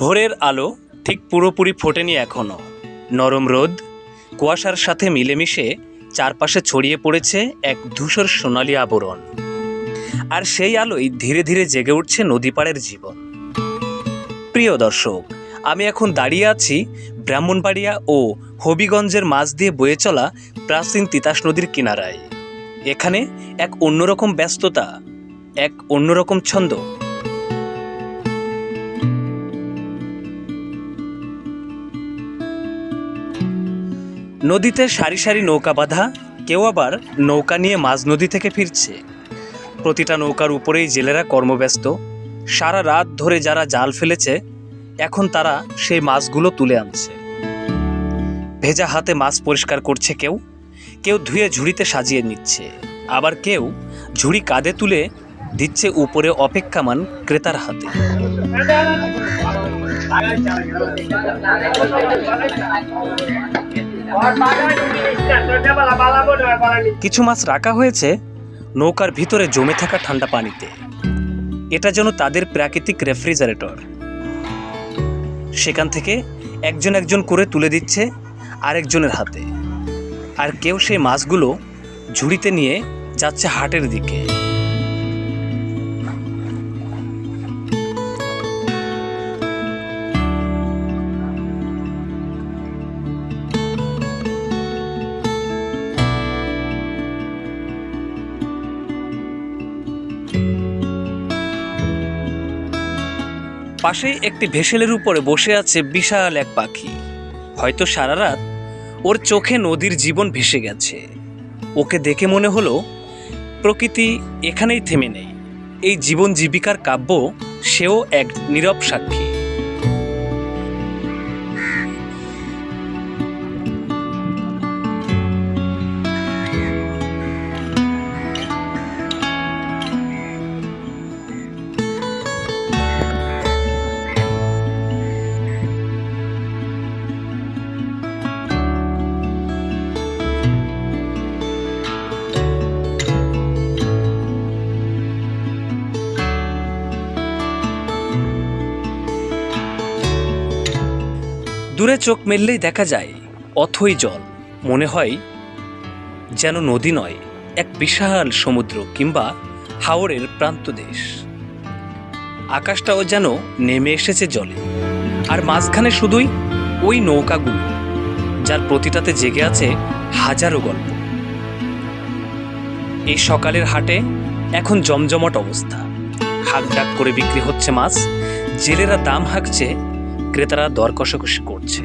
ভোরের আলো ঠিক পুরোপুরি ফোটেনি এখনও নরম রোদ, কুয়াশার সাথে মিলেমিশে চারপাশে ছড়িয়ে পড়েছে এক ধূসর সোনালি আবরণ। আর সেই আলোয় ধীরে ধীরে জেগে উঠছে নদীপাড়ের জীবন। প্রিয় দর্শক, আমি এখন দাঁড়িয়ে আছি ব্রাহ্মণবাড়িয়া ও হবিগঞ্জের মাছ দিয়ে বয়ে চলা প্রাচীন তিতাস নদীর কিনারায়। এখানে এক অন্যরকম ব্যস্ততা, এক অন্যরকম ছন্দ। নদীতে সারি সারি নৌকা বাঁধা, কেউ আবার নৌকা নিয়ে মাঝ নদী থেকে ফিরছে। প্রতিটা নৌকার উপরেই জেলেরা কর্মব্যস্ত। সারা রাত ধরে যারা জাল ফেলেছে, এখন তারা সেই মাছগুলো তুলে আনছে। ভেজা হাতে মাছ পরিষ্কার করছে কেউ কেউ ধুয়ে ঝুড়িতে সাজিয়ে নিচ্ছে। আবার কেউ ঝুড়ি কাঁধে তুলে দিচ্ছে উপরে অপেক্ষামান ক্রেতার হাতে। কিছু মাছ রাখা হয়েছে, নৌকার ভিতরে জমে থাকা ঠান্ডা পানিতে। এটা যেন তাদের প্রাকৃতিক রেফ্রিজারেটর। সেখান থেকে একজন একজন করে তুলে দিচ্ছে আরেকজনের হাতে। আর কেউ সেই মাছগুলো ঝুড়িতে নিয়ে যাচ্ছে হাটের দিকে। পাশেই একটি ভেসেলের উপরে বসে আছে বিশাল এক পাখি। হয়তো সারা রাত ওর চোখে নদীর জীবন ভেসে গেছে। ওকে দেখে মনে হলো, প্রকৃতি এখানেই থেমে নেই। এই জীবন জীবিকার কাব্য, সেও এক নীরব সাক্ষী। দূরে চোখ মেললেই দেখা যায়, অথই জল। মনে হয় যেন নদী নয়, এক বিশাল সমুদ্র কিংবা হাওরের প্রান্তদেশ আকাশটাও যেন নেমে এসেছে জলে। আর মাঝখানে শুধুই ওই নৌকাগুলো, যার প্রতিটাতে জেগে আছে হাজারো গল্প। এই সকালের হাটে এখন জমজমট অবস্থা। হাক করে বিক্রি হচ্ছে মাছ, জেলেরা দাম হাঁকছে ক্রেতারা দর কষাকষি করছে।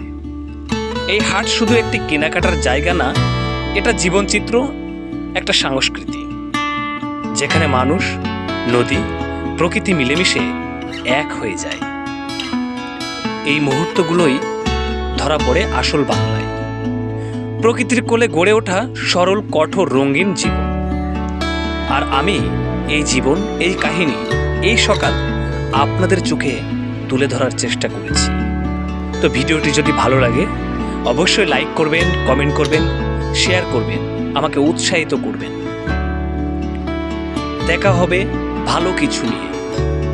এই হাট শুধু একটি কেনাকাটার জায়গা না, এটা জীবনচিত্র, একটা সংস্কৃতি, যেখানে মানুষ, নদী, প্রকৃতি মিলেমিশে এক হয়ে যায়। এই মুহূর্তগুলোই ধরা পড়ে আসল বাংলায়। প্রকৃতির কোলে গড়ে ওঠা সরল, কঠোর, রঙিন জীবন। আর আমি এই জীবন, এই কাহিনী, এই সকাল আপনাদের চোখে তুলে ধরার চেষ্টা করেছি। তো ভিডিওটি যদি ভালো লাগে, অবশ্যই লাইক করবেন কমেন্ট করবেন শেয়ার করবেন, আমাকে উৎসাহিত করবেন। দেখা হবে ভালো কিছু নিয়ে।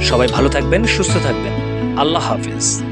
সবাই ভালো থাকবেন, সুস্থ থাকবেন। আল্লাহ হাফেজ।